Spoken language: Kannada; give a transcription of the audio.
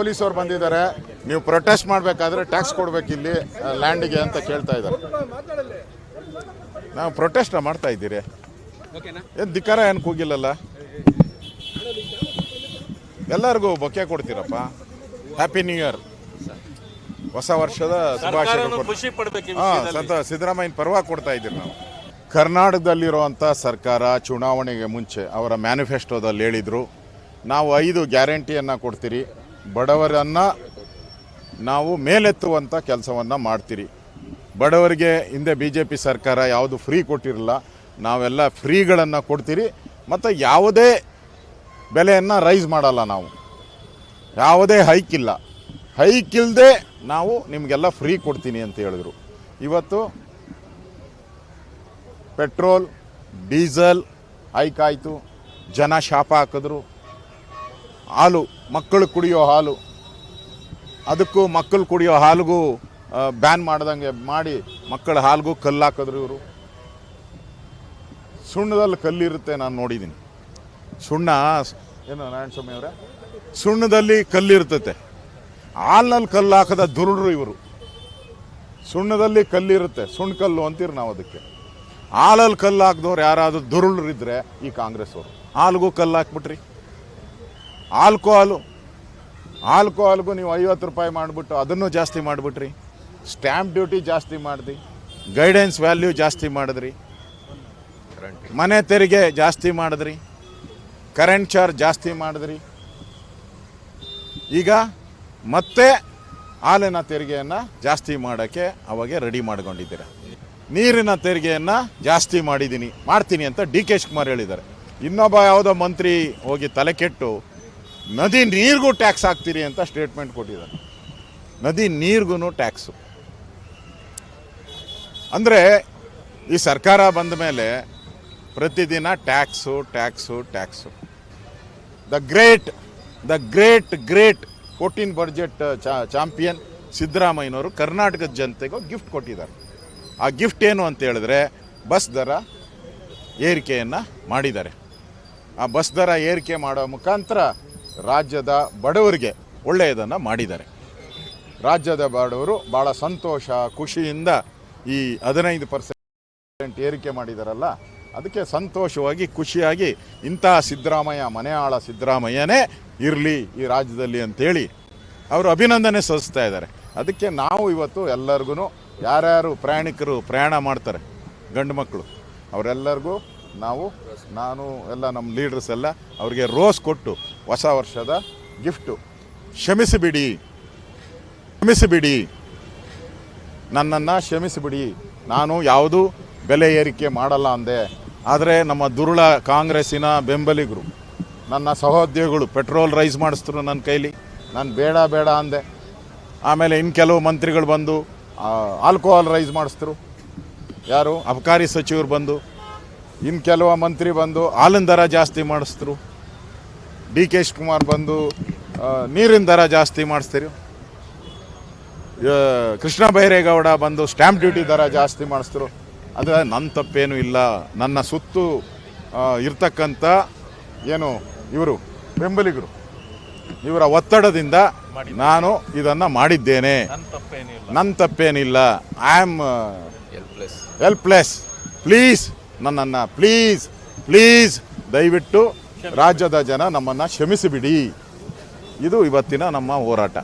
ಪೊಲೀಸವ್ರು ಬಂದಿದ್ದಾರೆ. ನೀವು ಪ್ರೊಟೆಸ್ಟ್ ಮಾಡಬೇಕಾದ್ರೆ ಟ್ಯಾಕ್ಸ್ ಕೊಡ್ಬೇಕು ಇಲ್ಲಿ ಲ್ಯಾಂಡಿಗೆ ಅಂತ ಕೇಳ್ತಾ ಇದ್ದಾರೆ. ನಾವು ಪ್ರೊಟೆಸ್ಟ್ ಮಾಡ್ತಾ ಇದ್ದೀರಿ. ಏನು ಧಿಕ್ಕಾರ ಏನು ಕೂಗಿಲ್ಲಲ್ಲ? ಎಲ್ಲರಿಗೂ ಬೊಕ್ಕೆ ಕೊಡ್ತೀರಪ್ಪ. ಹ್ಯಾಪಿ ನ್ಯೂ ಇಯರ್ ಹೊಸ ವರ್ಷದ ಹಾಂ. ಸಂತ ಸಿದ್ದರಾಮಯ್ಯನ ಪರವಾಗಿ ಕೊಡ್ತಾ ಇದ್ದೀರಿ ನಾವು. ಕರ್ನಾಟಕದಲ್ಲಿರುವಂಥ ಸರ್ಕಾರ ಚುನಾವಣೆಗೆ ಮುಂಚೆ ಅವರ ಮ್ಯಾನಿಫೆಸ್ಟೋದಲ್ಲಿ ಹೇಳಿದರು. ನಾವು ಐದು ಗ್ಯಾರಂಟಿಯನ್ನು ಕೊಡ್ತೀರಿ. ಬಡವರನ್ನು ನಾವು ಮೇಲೆತ್ತುವಂಥ ಕೆಲಸವನ್ನು ಮಾಡ್ತೀರಿ. ಬಡವರಿಗೆ ಹಿಂದೆ ಬಿ ಜೆ ಪಿ ಸರ್ಕಾರ ಯಾವುದು ಫ್ರೀ ಕೊಟ್ಟಿರಲ್ಲ, ನಾವೆಲ್ಲ ಫ್ರೀಗಳನ್ನು ಕೊಡ್ತೀರಿ, ಮತ್ತು ಯಾವುದೇ ಬೆಲೆಯನ್ನು ರೈಸ್ ಮಾಡಲ್ಲ ನಾವು. ಯಾವುದೇ ಹೈಕ್ ಇಲ್ಲ. ಹೈಕ್ ಇಲ್ಲದೆ ನಾವು ನಿಮಗೆಲ್ಲ ಫ್ರೀ ಕೊಡ್ತೀನಿ ಅಂತ ಹೇಳಿದ್ರು. ಇವತ್ತು ಪೆಟ್ರೋಲ್, ಡೀಸೆಲ್ ಹೈಕ್ ಆಯಿತು. ಜನ ಶಾಪ ಹಾಕಿದ್ರು. ಹಾಲು ಮಕ್ಕಳು ಕುಡಿಯೋ ಹಾಲು. ಅದಕ್ಕೂ ಮಕ್ಕಳು ಕುಡಿಯೋ ಹಾಲಿಗೂ ಬ್ಯಾನ್ ಮಾಡ್ದಂಗೆ ಮಾಡಿ ಮಕ್ಕಳ ಹಾಲಿಗೂ ಕಲ್ಲು ಹಾಕಿದ್ರು ಇವರು. ಸುಣ್ಣದಲ್ಲಿ ಕಲ್ಲಿರುತ್ತೆ ನಾನು ನೋಡಿದ್ದೀನಿ ಸುಣ್ಣ, ಏನು ನಾರಾಯಣ ಸ್ವಾಮಿ ಅವರೇ? ಸುಣ್ಣದಲ್ಲಿ ಕಲ್ಲಿರ್ತತೆ. ಹಾಲಿನಲ್ಲಿ ಕಲ್ಲು ಹಾಕದ ದುರುಳರು ಇವರು. ಸುಣ್ಣದಲ್ಲಿ ಕಲ್ಲಿರುತ್ತೆ. ಸುಣ್ಣ ಕಲ್ಲು ಅಂತೀರಿ ನಾವು ಅದಕ್ಕೆ. ಹಾಲಲ್ಲಿ ಕಲ್ಲು ಹಾಕಿದವ್ರು ಯಾರಾದರೂ ಇದ್ದರೆ ಈ ಕಾಂಗ್ರೆಸ್ ಅವರು ಹಾಲಿಗೂ ಕಲ್ಲು ಹಾಕ್ಬಿಟ್ರಿ ಆಲ್ಕೋಹಾಲು. ಆಲ್ಕೋಹಾಲ್ಗೂ ನೀವು ಐವತ್ತು ರೂಪಾಯಿ ಮಾಡಿಬಿಟ್ಟು ಅದನ್ನು ಜಾಸ್ತಿ ಮಾಡಿಬಿಟ್ರಿ. ಸ್ಟ್ಯಾಂಪ್ ಡ್ಯೂಟಿ ಜಾಸ್ತಿ ಮಾಡಿದ್ರಿ ಗೈಡೆನ್ಸ್ ವ್ಯಾಲ್ಯೂ ಜಾಸ್ತಿ ಮಾಡಿದ್ರಿ. ಮನೆ ತೆರಿಗೆ ಜಾಸ್ತಿ ಮಾಡಿದ್ರಿ. ಕರೆಂಟ್ ಚಾರ್ಜ್ ಜಾಸ್ತಿ ಮಾಡಿದ್ರಿ. ಈಗ ಮತ್ತೆ ಹಾಲಿನ ತೆರಿಗೆಯನ್ನು ಜಾಸ್ತಿ ಮಾಡೋಕ್ಕೆ ಅವಾಗೆ ರೆಡಿ ಮಾಡ್ಕೊಂಡಿದ್ದೀರ. ನೀರಿನ ತೆರಿಗೆಯನ್ನು ಜಾಸ್ತಿ ಮಾಡಿದ್ದೀನಿ. ಮಾಡ್ತೀನಿ ಅಂತ ಡಿ ಕೆ ಶಿವಕುಮಾರ್ ಹೇಳಿದ್ದಾರೆ. ಇನ್ನೊಬ್ಬ ಯಾವುದೋ ಮಂತ್ರಿ ಹೋಗಿ ತಲೆ ಕೆಟ್ಟು ನದಿ ನೀರಿಗೂ ಟ್ಯಾಕ್ಸ್ ಹಾಕ್ತೀರಿ ಅಂತ ಸ್ಟೇಟ್ಮೆಂಟ್ ಕೊಟ್ಟಿದ್ದಾರೆ. ನದಿ ನೀರಿಗೂ ಟ್ಯಾಕ್ಸು. ಅಂದರೆ ಈ ಸರ್ಕಾರ ಬಂದ ಮೇಲೆ ಪ್ರತಿದಿನ tax tax tax. The great the great great fourteen budget champion ಸಿದ್ದರಾಮಯ್ಯನವರು ಕರ್ನಾಟಕದ ಜನತೆಗೂ ಗಿಫ್ಟ್ ಕೊಟ್ಟಿದ್ದಾರೆ. ಆ ಗಿಫ್ಟ್ ಏನು ಅಂತ ಹೇಳಿದ್ರೆ ಬಸ್ ದರ ಏರಿಕೆಯನ್ನು ಮಾಡಿದ್ದಾರೆ. ಆ ಬಸ್ ದರ ಏರಿಕೆ ಮಾಡೋ ಮುಖಾಂತರ ರಾಜ್ಯದ ಬಡವರಿಗೆ ಒಳ್ಳೆಯದನ್ನು ಮಾಡಿದ್ದಾರೆ. ರಾಜ್ಯದ ಬಡವರು ಭಾಳ ಸಂತೋಷ, ಖುಷಿಯಿಂದ ಈ ಹದಿನೈದು ಪರ್ಸೆಂಟ್ ಏರಿಕೆ ಮಾಡಿದಾರಲ್ಲ, ಅದಕ್ಕೆ ಸಂತೋಷವಾಗಿ, ಖುಷಿಯಾಗಿ ಇಂತಹ ಸಿದ್ದರಾಮಯ್ಯ, ಮನೆಯಾಳ ಸಿದ್ದರಾಮಯ್ಯನೇ ಇರಲಿ ಈ ರಾಜ್ಯದಲ್ಲಿ ಅಂತೇಳಿ ಅವರು ಅಭಿನಂದನೆ ಸಲ್ಲಿಸ್ತಾ ಇದ್ದಾರೆ. ಅದಕ್ಕೆ ನಾವು ಇವತ್ತು ಎಲ್ಲರಿಗೂ ಯಾರ್ಯಾರು ಪ್ರಯಾಣಿಕರು ಪ್ರಯಾಣ ಮಾಡ್ತಾರೆ, ಗಂಡು ಮಕ್ಕಳು, ಅವರೆಲ್ಲರಿಗೂ ನಾವು, ನಾನು ಎಲ್ಲ ನಮ್ಮ ಲೀಡರ್ಸ್ ಎಲ್ಲ ಅವರಿಗೆ ರೋಸ್ ಕೊಟ್ಟು, ಹೊಸ ವರ್ಷದ ಗಿಫ್ಟು ಕ್ಷಮಿಸಿಬಿಡಿ. ಕ್ಷಮಿಸಿಬಿಡಿ. ನನ್ನನ್ನು ಕ್ಷಮಿಸಿಬಿಡಿ. ನಾನು ಯಾವುದೂ ಬೆಲೆ ಏರಿಕೆ ಮಾಡಲ್ಲ ಅಂದೆ. ಆದರೆ ನಮ್ಮ ದುರುಳ ಕಾಂಗ್ರೆಸ್ಸಿನ ಬೆಂಬಲಿಗರು, ನನ್ನ ಸಹೋದ್ಯೋಗಿಗಳು, ಪೆಟ್ರೋಲ್ ರೈಸ್ ಮಾಡಿಸಿದ್ರು ನನ್ನ ಕೈಲಿ, ನಾನು ಬೇಡ ಬೇಡ ಅಂದೆ. ಆಮೇಲೆ ಇನ್ನು ಕೆಲವು ಮಂತ್ರಿಗಳು ಬಂದು ಆಲ್ಕೋಹಾಲ್ ರೈಸ್ ಮಾಡಿಸಿದ್ರು ಯಾರು? ಅಬಕಾರಿ ಸಚಿವರು ಬಂದು ಇನ್ನು ಕೆಲವು ಮಂತ್ರಿ ಬಂದು ಹಾಲಿನ ದರ ಜಾಸ್ತಿ ಮಾಡಿಸ್ತರು ಡಿ ಕೆ ಶಿವಕುಮಾರ್ ಬಂದು ನೀರಿನ ದರ ಜಾಸ್ತಿ ಮಾಡಿಸ್ತೀರಿ. ಕೃಷ್ಣ ಬೈರೇಗೌಡ ಬಂದು ಸ್ಟ್ಯಾಂಪ್ ಡ್ಯೂಟಿ ದರ ಜಾಸ್ತಿ ಮಾಡಿಸಿದ್ರು. ಅದು ನನ್ನ ತಪ್ಪೇನು ಇಲ್ಲ. ನನ್ನ ಸುತ್ತು ಇರ್ತಕ್ಕಂಥ ಏನು ಇವರು ಬೆಂಬಲಿಗರು. ಇವರ ಒತ್ತಡದಿಂದ ನಾನು ಇದನ್ನು ಮಾಡಿದ್ದೇನೆ. ನನ್ನ ತಪ್ಪೇನಿಲ್ಲ. I am helpless helpless please ನನ್ನನ್ನು ಪ್ಲೀಸ್ ಪ್ಲೀಸ್ ದಯವಿಟ್ಟು ರಾಜ್ಯದ ಜನ ನಮ್ಮನ್ನು ಕ್ಷಮಿಸಿಬಿಡಿ. ಇದು ಇವತ್ತಿನ ನಮ್ಮ ಹೋರಾಟ.